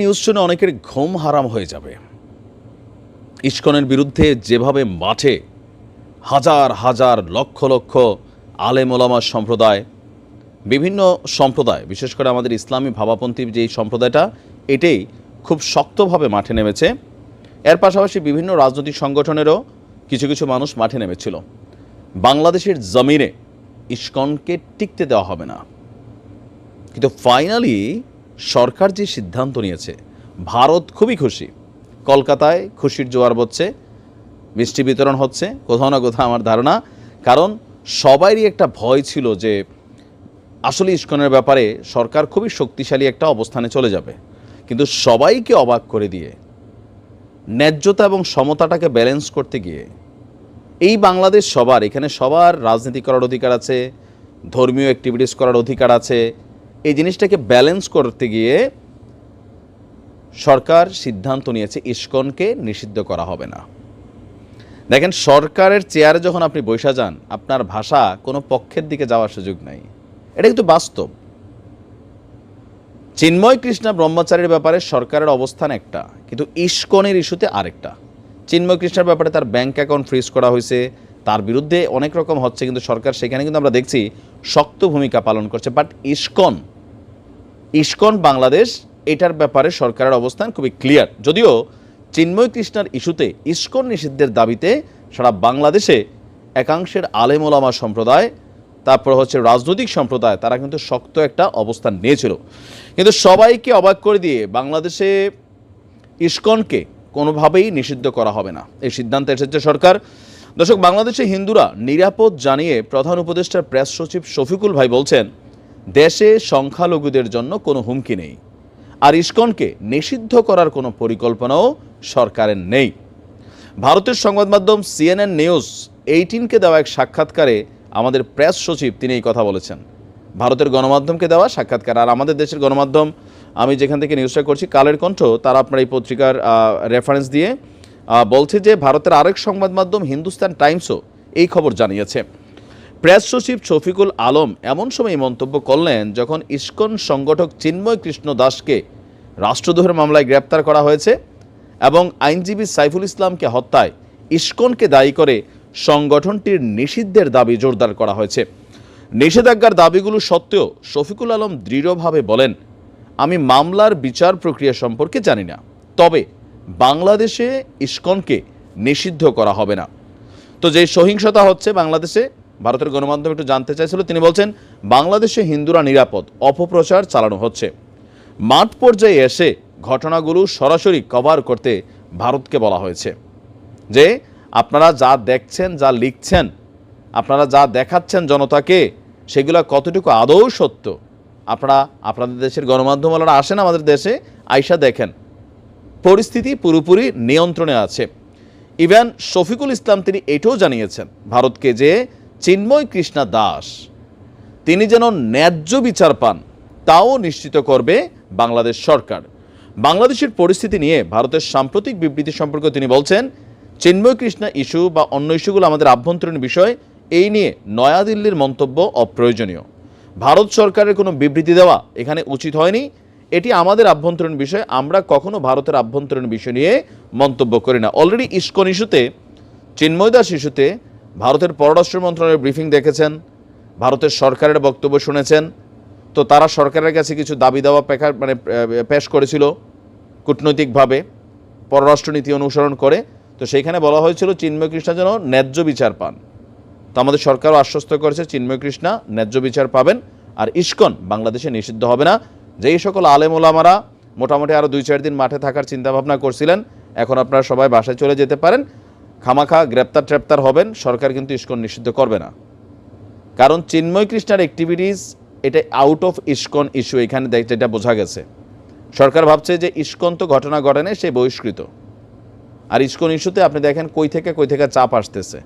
News শুনে অনেকের ঘুম হারাম হয়ে যাবে। ইস্কনের বিরুদ্ধে যেভাবে মাঠে হাজার হাজার লক্ষ লক্ষ আলেম ওলামা সম্প্রদায়, বিভিন্ন সম্প্রদায়, বিশেষ করে আমাদের ইসলামী ভাবাপন্থী যে সম্প্রদায়টা, এটাই খুব শক্তভাবে মাঠে নেমেছে। এর পাশাপাশি বিভিন্ন রাজনৈতিক সংগঠনেরও কিছু কিছু মানুষ মাঠে নেমেছিল। বাংলাদেশের জমিনে ইস্কনকে টিকতে দেওয়া হবে না। কিন্তু ফাইনালি সরকার যে সিদ্ধান্ত নিয়েছে, ভারত খুবই খুশি। কলকাতায় খুশির জোয়ার বচ্ছে, মিষ্টি বিতরণ হচ্ছে, কোথাও না কোথাও আমার ধারণা, কারণ সবারই একটা ভয় ছিল যে আসলে ইস্কনের ব্যাপারে সরকার খুবই শক্তিশালী একটা অবস্থানে চলে যাবে। কিন্তু সবাইকে অবাক করে দিয়ে, ন্যায্যতা এবং সমতাটাকে ব্যালেন্স করতে গিয়ে, এই বাংলাদেশ সবার, এখানে সবার রাজনীতি করার অধিকার আছে, ধর্মীয় অ্যাক্টিভিটিস করার অধিকার আছে এই জিনিসটাকে ব্যালেন্স করতে গিয়ে সরকার সিদ্ধান্ত নিয়েছে ইস্কনকে নিষিদ্ধ করা হবে না। দেখেন, সরকারের চেয়ারে যখন আপনি বৈশা যান, আপনার ভাষা কোনো পক্ষের দিকে যাওয়ার সুযোগ নাই। এটা কিন্তু বাস্তব। চিন্ময় কৃষ্ণা ব্রহ্মচারীর ব্যাপারে সরকারের অবস্থান একটা, কিন্তু ইস্কনের ইস্যুতে আরেকটা। চিন্ময় কৃষ্ণার ব্যাপারে তার ব্যাংক অ্যাকাউন্ট ফ্রিজ করা হয়েছে, তার বিরুদ্ধে অনেক রকম হচ্ছে, কিন্তু সরকার সেখানে কিন্তু আমরা দেখছি শক্ত ভূমিকা পালন করছে। বাট ইস্কন ইস্কন বাংলাদেশ, এটার ব্যাপারে সরকারের অবস্থান খুবই ক্লিয়ার যদিও চিন্ময় কৃষ্ণার ইস্যুতে ইস্কন নিষিদ্ধের দাবিতে সারা বাংলাদেশে একাংশের আলেম ওলামা সম্প্রদায়, তারপর হচ্ছে রাজনৈতিক সম্প্রদায়, তারা কিন্তু শক্ত একটা অবস্থান নিয়েছিল। কিন্তু সবাইকে অবাক করে দিয়ে বাংলাদেশে ইস্কনকে কোনোভাবেই নিষিদ্ধ করা হবে না। এই সিদ্ধান্তে এসেছে সরকার। দর্শক, বাংলাদেশে হিন্দুরা নিরাপদ জানিয়ে প্রধান উপদেষ্টার প্রেস সচিব শফিকুল ভাই বলছেন দেশে সংখ্যালঘুদের জন্য কোনো হুমকি নেই। আর ইস্কনকে নিষিদ্ধ করার কোনো পরিকল্পনাও সরকারের নেই। ভারতের সংবাদ মাধ্যম সিএনএন নিউজ এইটিনকে দেওয়া এক সাক্ষাৎকারে আমাদের প্রেস সচিব তিনি এই কথা বলেছেন। ভারতের গণমাধ্যমকে দেওয়া সাক্ষাৎকার আর আমাদের দেশের গণমাধ্যম, আমি যেখান থেকে নিউজটা করছি, কালের কণ্ঠ, তারা আপনার এই পত্রিকার রেফারেন্স দিয়ে বলছে যে ভারতের আরেক সংবাদ মাধ্যম হিন্দুস্তান টাইমসও এই খবর জানিয়েছে। প্রেস সচিব শফিকুল আলম এমন সময় মন্তব্য করলেন যখন ইস্কন সংগঠক চিন্ময় কৃষ্ণ দাসকে রাষ্ট্রদ্রোহের মামলায় গ্রেপ্তার করা হয়েছে এবং আইনজীবী সাইফুল ইসলামকে হত্যায় ইস্কনকে দায়ী করে সংগঠনটির নিষিদ্ধের দাবি জোরদার করা হয়েছে। নিষেধাজ্ঞার দাবিগুলো সত্ত্বেও শফিকুল আলম দৃঢ়ভাবে বলেন, আমি মামলার বিচার প্রক্রিয়া সম্পর্কে জানি না, তবে বাংলাদেশে ইস্কনকে নিষিদ্ধ করা হবে না। তো যে সহিংসতা হচ্ছে বাংলাদেশে ভারতের গণমাধ্যম একটু জানতে চাইছিল। তিনি বলছেন, বাংলাদেশে হিন্দুরা নিরাপদ, অপপ্রচার চালানো হচ্ছে। মাঠ পর্যায়ে এসে ঘটনাগুলো সরাসরি কভার করতে ভারতকে বলা হয়েছে। যে আপনারা যা দেখছেন, যা লিখছেন, আপনারা যা দেখাচ্ছেন জনতাকে, সেগুলো কতটুকু আদৌ সত্য? আপনারা, আপনাদের দেশের গণমাধ্যমওয়ালারা আসেন আমাদের দেশে, আইসা দেখেন। পরিস্থিতি পুরোপুরি নিয়ন্ত্রণে আছে। ইভেন শফিকুল ইসলাম তিনি এটাও জানিয়েছেন, ভারতকে যে চিন্ময় কৃষ্ণা দাস। তিনি যেন ন্যায্য বিচার পান, তাও নিশ্চিত করবে বাংলাদেশ সরকার। বাংলাদেশের পরিস্থিতি নিয়ে ভারতের সাম্প্রতিক বিবৃতি সম্পর্কে তিনি বলছেন, চিন্ময় কৃষ্ণা ইস্যু বা অন্য ইস্যুগুলো আমাদের আভ্যন্তরীণ বিষয়, এই নিয়ে নয়াদিল্লির মন্তব্য অপ্রয়োজনীয়। ভারত সরকারের কোনো বিবৃতি দেওয়া এখানে উচিত হয়নি। এটি আমাদের আভ্যন্তরীণ বিষয়, আমরা কখনো ভারতের আভ্যন্তরীণ বিষয় নিয়ে মন্তব্য করি না। অলরেডি ইস্কন ইস্যুতে, চিন্ময় দাস ইস্যুতে ভারতের পররাষ্ট্র মন্ত্রণালয়ের ব্রিফিং দেখেছেন, ভারতের সরকারের বক্তব্য শুনেছেন। তো তারা সরকারের কাছে কিছু দাবি দেওয়া পেকার মানে পেশ করেছিল কূটনৈতিকভাবে, পররাষ্ট্রনীতি অনুসরণ করে। তো সেইখানে বলা হয়েছিল, চিন্ময় কৃষ্ণা যেন ন্যায্য বিচার পান। তো আমাদের সরকারও আশ্বস্ত করেছে, চিন্ময় কৃষ্ণা ন্যায্য বিচার পাবেন। আর ইস্কন বাংলাদেশে নিষিদ্ধ হবে না। যেই সকল আলেম ওলামারা মোটামুটি আরও দুই চার দিন মাঠে থাকার চিন্তাভাবনা করছিলেন, এখন আপনারা সবাই বাসায় চলে যেতে পারেন। খামাখা গ্রেপ্তার ট্রেপ্তার হবেন, সরকার কিন্তু ইস্কন নিষিদ্ধ করবে না। কারণ চিন্ময় কৃষ্ণার অ্যাক্টিভিটিস এটা আউট অফ ইস্কন ইস্যু এখানে যেটা বোঝা গেছে। সরকার ভাবছে যে ইস্কন তো ঘটনা ঘটে সে বহিষ্কৃত। আর ইস্কন ইস্যুতে আপনি দেখেন কই থেকে কই থেকে চাপ আসতেছে।